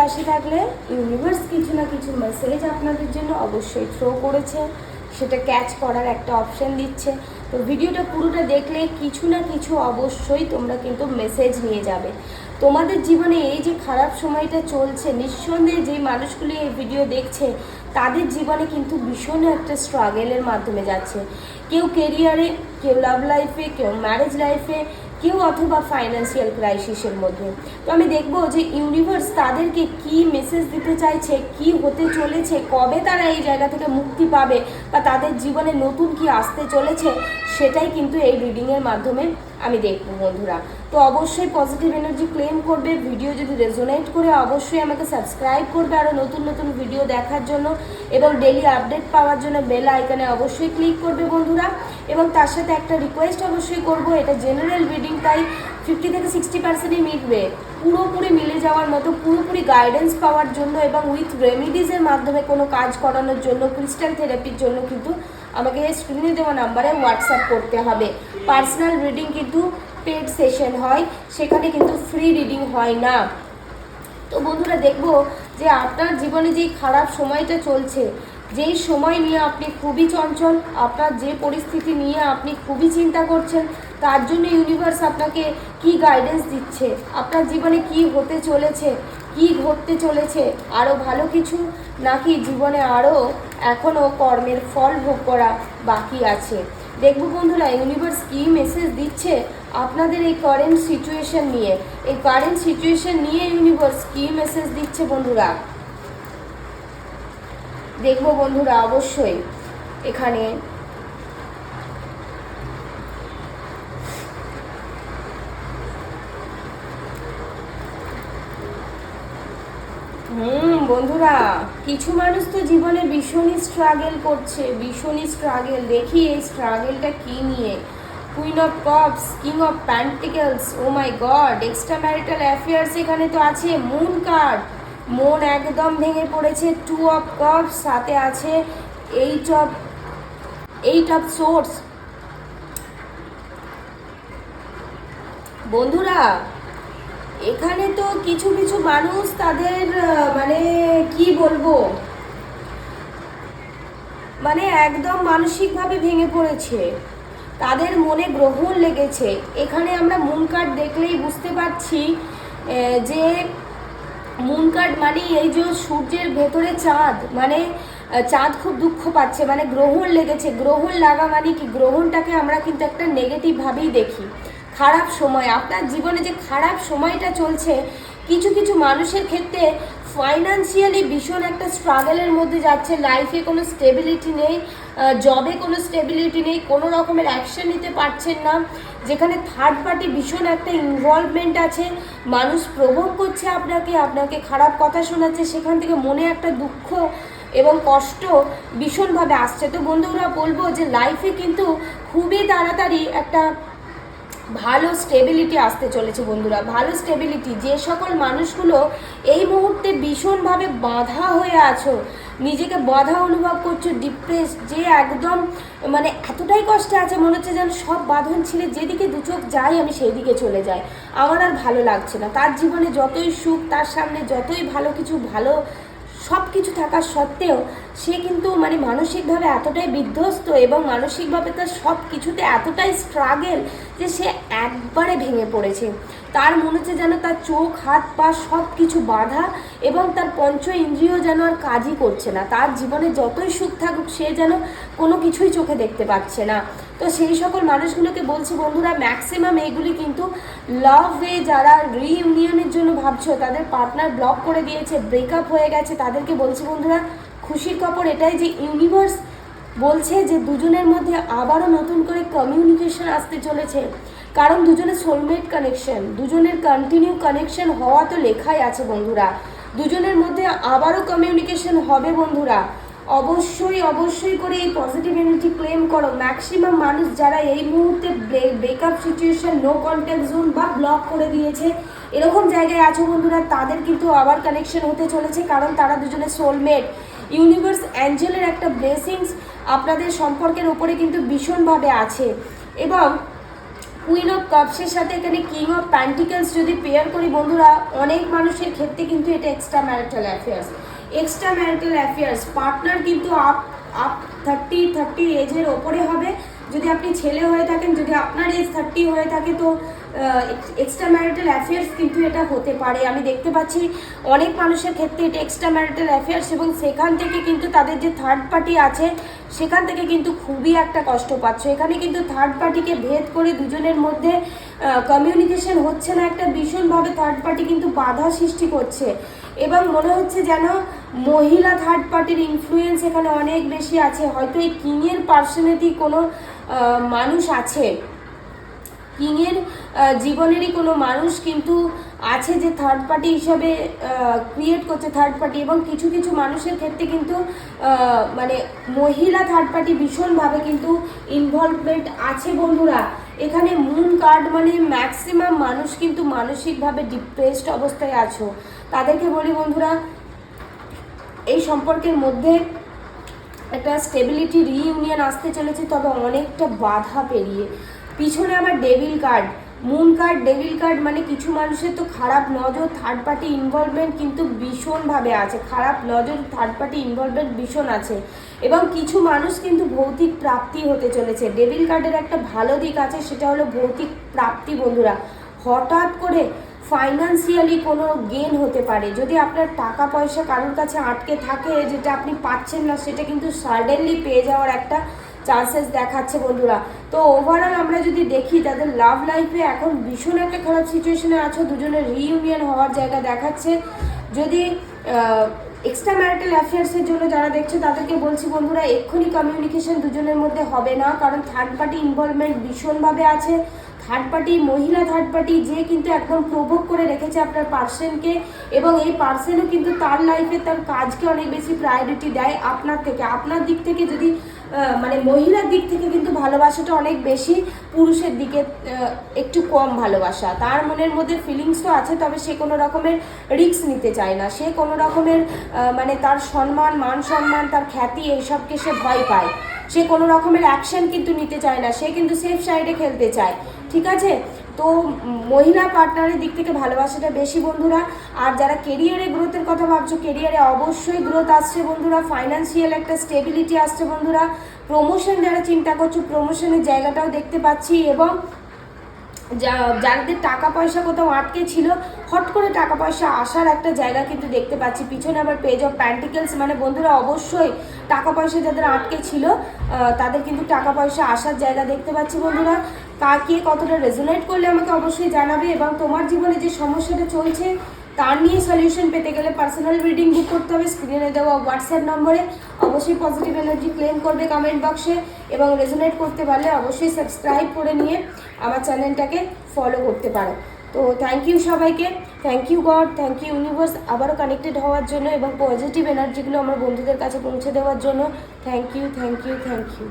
রাশি থাকলে ইউনিভার্স কিছু না কিছু মেসেজ আপনাদের জন্য অবশ্যই থ্রো করেছে। সেটা ক্যাচ করার একটা অপশন দিচ্ছে। তো ভিডিওটা পুরোটা দেখলে কিছু না কিছু অবশ্যই তোমরা কিন্তু মেসেজ নিয়ে যাবে। তোমাদের জীবনে এই যে খারাপ সময়টা চলছে, নিঃসন্দেহে যেই মানুষগুলি এই ভিডিও দেখছে, তাদের জীবনে কিন্তু ভীষণ একটা স্ট্রাগেলের মাধ্যমে যাচ্ছে। কেউ কেরিয়ারে কেউ লাভ লাইফে কেউ ম্যারেজ লাইফে কেউ অথবা ফাইন্যান্সিয়াল ক্রাইসিসের মধ্যে। তো আমি দেখব যে ইউনিভার্স তাদেরকে কি মেসেজ দিতে চাইছে, কি হতে চলেছে, কবে তারা এই জায়গা থেকে মুক্তি পাবে, বা তাদের জীবনে নতুন কি আসতে চলেছে সেটাই কিন্তু এই রিডিংয়ের মাধ্যমে আমি দেখব বন্ধুরা। তো অবশ্যই পজিটিভ এনার্জি ক্লেম করবে ভিডিও যদি রেজোনেট করে অবশ্যই আমাকে সাবস্ক্রাইব করবে আরও নতুন নতুন ভিডিও দেখার জন্য এবং ডেলি আপডেট পাওয়ার জন্য বেল আইকনে অবশ্যই ক্লিক করবে বন্ধুরা। এবং তার সাথে একটা রিকোয়েস্ট অবশ্যই করব, এটা জেনারেল রিডিং তাই ফিফটি থেকে সিক্সটি পার্সেন্টই মিটবে। পুরোপুরি মিলে যাওয়ার মতো পুরোপুরি গাইডেন্স পাওয়ার জন্য এবং উইথ রেমিডিজের মাধ্যমে কোনো কাজ করানোর জন্য ক্রিস্টাল থেরাপির জন্য কিন্তু আমাকে স্ক্রিনে দেওয়া নাম্বারে হোয়াটসঅ্যাপ করতে হবে। পার্সোনাল রিডিং কিন্তু পেড সেশন হয়, সেখানে কিন্তু ফ্রি রিডিং হয় না। তো বন্ধুরা, দেখব যে আপনার জীবনে যেই খারাপ সময়টা চলছে, যেই সময় নিয়ে আপনি খুবই চঞ্চল, আপনার যে পরিস্থিতি নিয়ে আপনি খুবই চিন্তা করছেন তার জন্য ইউনিভার্স আপনাকে কি গাইডেন্স দিচ্ছে? আপনার জীবনে কি হতে চলেছে? কি ঘটতে চলেছে? আরও ভালো কিছু? নাকি জীবনে আরও এখনও কর্মের ফল ভোগ করা বাকি আছে? দেখব বন্ধুরা ইউনিভার্স কি মেসেজ দিচ্ছে আপনাদের এই কারেন্ট সিচুয়েশন নিয়ে? এই কারেন্ট সিচুয়েশন নিয়ে ইউনিভার্স কি মেসেজ দিচ্ছে বন্ধুরা? দেখব বন্ধুরা, অবশ্যই এখানে হুম, বন্ধুরা, কিছু মানুষ তো জীবনে ভীষণই স্ট্রাগল করছে, ভীষণই স্ট্রাগেল দেখি এই স্ট্রাগলটা কি নিয়ে? Queen of cups king of pentacles oh my god extra marital affairs এখানে তো আছে মুন কার্ড মন একদম ভেঙে পড়েছে টু অফ কাপস সাথে আছে eight of eight of swords বন্ধুরা এখানে তো কিছু কিছু মানুষ তাদের মানে কি বলব? মানে একদম মানসিকভাবে ভেঙে পড়েছে। তাদের মনে গ্রহণ লেগেছে। এখানে আমরা মুন কার্ড দেখলেই বুঝতে পারছি যে মুন কার্ড মানে এই যে সূর্যের ভেতরে চাঁদ মানে চাঁদ খুব দুঃখ পাচ্ছে মানে গ্রহণ লেগেছে। গ্রহণ লাগা মানে কি? গ্রহণটাকে আমরা কিন্তু একটা নেগেটিভভাবেই দেখি। খারাপ সময়, আপনার জীবনে যে খারাপ সময়টা চলছে, কিছু কিছু মানুষের ক্ষেত্রে ফাইনান্সিয়ালি ভীষণ একটা স্ট্রাগলের মধ্যে যাচ্ছে লাইফে কোনো স্টেবিলিটি নেই জবে কোনো স্টেবিলিটি নেই, কোনো রকমের অ্যাকশন নিতে পারছেন না, যেখানে থার্ড পার্টি ভীষণ একটা ইনভলভমেন্ট আছে, মানুষ প্রভোগ করছে আপনাকে আপনাকে খারাপ কথা শোনাচ্ছে, সেখান থেকে মনে একটা দুঃখ এবং কষ্ট ভীষণভাবে আসছে। তো বন্ধুরা, বলব যে লাইফে কিন্তু খুবই তাড়াতাড়ি একটা ভালো স্টেবিলিটি আসতে চলেছে বন্ধুরা। ভালো স্টেবিলিটি যে সকল মানুষগুলো এই মুহূর্তে ভীষণভাবে বাধা হয়ে আছো, নিজেকে বাধা অনুভব করছ ডিপ্রেস যে একদম মানে এতটাই কষ্টে আছে, মনে হচ্ছে যেন সব বাঁধন ছিঁড়ে যেদিকে দু চোখ যাই আমি সেই দিকে চলে যাই। আমার আর ভালো লাগছে না। তার জীবনে যতই সুখ, তার সামনে যতই ভালো কিছু, ভালো সব কিছু থাকা সত্ত্বেও সে কিন্তু মানে মানসিকভাবে এতটাই বিধ্বস্ত এবং মানসিকভাবে তার সব কিছুতে এতটাই স্ট্রাগেল যে সে একবারে ভেঙে পড়েছে। তার মনে হচ্ছে যেন তার চোখ, হাত, পা সব কিছু বাধা এবং তার পঞ্চ ইন্দ্রিয় যেন আর কাজই করছে না। তার জীবনে যতই সুখ থাকুক, সে যেন কোনো কিছুই চোখে দেখতে পাচ্ছে না। তো সেই সকল মানুষগুলোকে বলছি, বন্ধুরা ম্যাক্সিমাম এইগুলি কিন্তু লাভ যারা রিইউনিয়নের জন্য ভাবছ, তাদের পার্টনার ব্লক করে দিয়েছে ব্রেকআপ হয়ে গেছে, তাদেরকে বলছি, বন্ধুরা, খুশির খবর এটাই যে ইউনিভার্স বলছে যে দুজনের মধ্যে আবারও নতুন করে কমিউনিকেশন আসতে চলেছে। কারণ দুজনের সোলমেট কানেকশন দুজনের কন্টিনিউ কানেকশন হওয়া তো লেখাই আছে, বন্ধুরা। দুজনের মধ্যে আবারও কমিউনিকেশন হবে, বন্ধুরা। অবশ্যই অবশ্যই করে এই পজিটিভ এনার্জি ক্লেম করো। ম্যাক্সিমাম মানুষ যারা এই মুহূর্তে breakup situation no contact zone বা ব্লক করে দিয়েছে, এরকম জায়গায় আছো বন্ধুরা, তাদের কিন্তু আবার কানেকশন হতে চলেছে, কারণ তারা দুজনে সোলমেট ইউনিভার্স অ্যাঞ্জেলের একটা ব্লেসিংস আপনাদের সম্পর্কের ওপরে কিন্তু ভীষণভাবে আছে। এবং কুইন অফ কাপসের সাথে এখানে কিং অফ প্যান্টিকেলস যদি পেয়ার করি বন্ধুরা, অনেক মানুষের ক্ষেত্রে কিন্তু এটা extra marital affairs extra marital affairs partner কিন্তু আপ আপ থার্টি থার্টি এজের ওপরে হবে। যদি আপনি ছেলে হয়ে থাকেন, যদি আপনার এজ থার্টি হয়ে থাকে, তো এক্সট্রা ম্যারিটাল অ্যাফেয়ার্স কিন্তু এটা হতে পারে। আমি দেখতে পাচ্ছি অনেক মানুষের ক্ষেত্রে এটা এক্সট্রা ম্যারিটাল অ্যাফেয়ার্স এবং সেখান থেকে কিন্তু তাদের যে থার্ড পার্টি আছে, সেখান থেকে কিন্তু খুবই একটা কষ্ট পাচ্ছ। এখানে কিন্তু থার্ড পার্টিকে ভেদ করে দুজনের মধ্যে কমিউনিকেশন হচ্ছে না। একটা ভীষণভাবে থার্ড পার্টি কিন্তু বাধা সৃষ্টি করছে। এবং মনে হচ্ছে যেন মহিলা থার্ড পার্টির ইনফ্লুয়েন্স এখানে অনেক বেশি আছে। হয়তো এই কিংয়ের পার্সোনালিটি কোনো মানুষ আছে। কিংয়ের জীবনেরই কোনো মানুষ কিন্তু আছে যে থার্ড পার্টি হিসাবে ক্রিয়েট করছে থার্ড পার্টি এবং কিছু কিছু মানুষের ক্ষেত্রে কিন্তু মানে মহিলা থার্ড পার্টি ভীষণভাবে কিন্তু ইনভলভমেন্ট আছে বন্ধুরা। এখানে মুন কার্ড মানে ম্যাক্সিমাম মানুষ কিন্তু মানসিকভাবে ডিপ্রেসড অবস্থায় আছো। তাদেরকে বলি বন্ধুরা, এই সম্পর্কের মধ্যে একটা স্টেবিলিটি রিইউনিয়ন আসতে চলেছে, তবে অনেকটা বাধা পেরিয়ে। পিছনে আমার devil card moon card devil card মানে কিছু মানুষের তো খারাপ নজর থার্ড পার্টি ইনভলভমেন্ট কিন্তু ভীষণভাবে আছে। খারাপ নজর থার্ড পার্টি ইনভলভমেন্ট ভীষণ আছে। এবং কিছু মানুষ কিন্তু ভৌতিক প্রাপ্তি হতে চলেছে। ডেভিল কার্ডের একটা ভালো দিক আছে, সেটা হলো ভৌতিক প্রাপ্তি, বন্ধুরা। হঠাৎ করে ফাইন্যান্সিয়ালি কোনো গেন হতে পারে। যদি আপনার টাকা পয়সা কারোর কাছে আটকে থাকে, যেটা আপনি পাচ্ছেন না, সেটা কিন্তু সাডেনলি পেয়ে যাওয়ার একটা চান্সেস দেখাচ্ছে বন্ধুরা। তো ওভারঅল আমরা যদি দেখি, তাদের লাভ লাইফে এখন ভীষণ একটা খারাপ সিচুয়েশনে আছো। দুজনের রিইউনিয়ন হওয়ার জায়গা দেখাচ্ছে। যদি এক্সট্রা ম্যারিটাল অ্যাফেয়ার্সের জন্য যারা দেখছে, তাদেরকে বলছি বন্ধুরা, এক্ষুনি কমিউনিকেশন দুজনের মধ্যে হবে না, কারণ থার্ড পার্টি ইনভলভমেন্ট ভীষণভাবে আছে। থার্ড পার্টি মহিলা থার্ড পার্টি যে কিন্তু একদম প্রভোগ করে রেখেছে আপনার পার্সনকে এবং এই পার্সেনও কিন্তু তার লাইফে তার কাজকে অনেক বেশি প্রায়োরিটি দেয় আপনার থেকে। আপনার দিক থেকে যদি মানে মহিলার দিক থেকে কিন্তু ভালোবাসাটা অনেক বেশি, পুরুষের দিকে একটু কম ভালোবাসা। তার মনের মধ্যে ফিলিংস তো আছে, তবে সে কোনো রকমের রিস্ক নিতে চায় না। সে কোনো রকমের মানে তার সম্মান, মান সম্মান, তার খ্যাতি এইসবকে সে ভয় পায়। সে কোনো রকমের অ্যাকশন কিন্তু নিতে চায় না। সে কিন্তু সেফ সাইডে খেলতে চায়। ঠিক আছে? তো মহিলা পার্টনারের দিক থেকে ভালোবাসাটা বেশি বন্ধুরা। আর যারা কেরিয়ারে গ্রোথের কথা ভাবছ কেরিয়ারে অবশ্যই গ্রোথ আসছে বন্ধুরা। ফাইন্যান্সিয়াল একটা স্টেবিলিটি আসছে বন্ধুরা। প্রমোশন যারা চিন্তা করছ প্রমোশনের জায়গাটাও দেখতে পাচ্ছি এবং যাদের টাকা পয়সা কোথাও আটকে ছিল, হট করে টাকা পয়সা আসার একটা জায়গা কিন্তু দেখতে পাচ্ছি। পিছনে আবার পেজ অফ প্যান্টিকেলস মানে বন্ধুরা অবশ্যই টাকা পয়সা যাদের আটকে ছিল তাদের কিন্তু টাকা পয়সা আসার জায়গা দেখতে পাচ্ছি বন্ধুরা। কার কে কতটা রেজোনেট করলে আমাকে অবশ্যই জানাবে এবং তোমার জীবনে যে সমস্যাটা চলছে, তার নিয়ে সলিউশন পেতে গেলে পার্সোনাল রিডিং বুক করতে হবে। স্ক্রিনে দেওয়া হোয়াটসঅ্যাপ নম্বরে। অবশ্যই পজিটিভ এনার্জি ক্লেম করবে কমেন্ট বক্সে এবং রেজোনেট করতে পারলে অবশ্যই সাবস্ক্রাইব করে নিয়ে আমার চ্যানেলটাকে ফলো করতে পারো। তো থ্যাংক ইউ সবাইকে। Thank you god thank you universe আবারও কানেক্টেড হওয়ার জন্য এবং পজিটিভ এনার্জিগুলো আমার বন্ধুদের কাছে পৌঁছে দেওয়ার জন্য। Thank you thank you thank you